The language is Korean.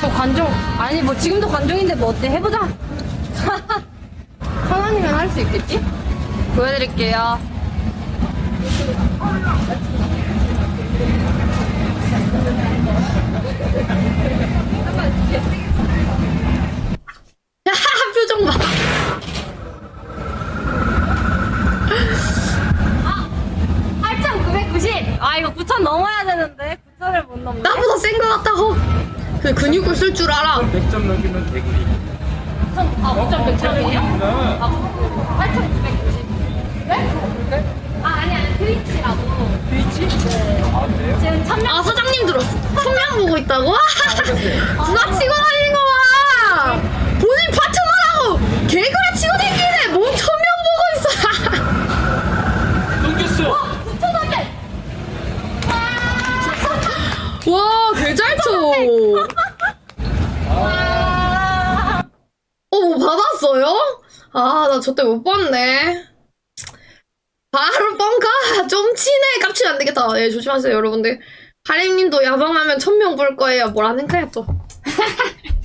또 관종 아니 뭐 지금도 관종인데 뭐 어때 해보자 천원이면 할수 있겠지? 보여드릴게요 표정 봐. 8,990! 아 이거 9,000 넘어야 되는데 9,000을 못 넘네 나보다 센것 같다고. 그 근육을 쓸 줄 알아. 100점 넘기면 개구리. 9,000, 아 9,100점이에요? 나아8,990 네? 아 아니 아니 트위치라고 트위치? 아, 그래요? 지금 1,000명 아 사장님 들었어. 성량 보고 있다고? 알겠어요. 누가 치고 다니는 거 봐. 본인 파트너라고 개그를 치고 다니네. 몸 천명 보고 있어. 넘겼어! 9,300! 와, 개잘 어, 뭐 받았어요? 아, 나 저때 못 봤네. 바로 뻥카! 좀 치네! 깝치면 안 되겠다. 예, 조심하세요, 여러분들. 하림님도 야방하면 천명 볼 거예요. 뭐라는 거야, 또.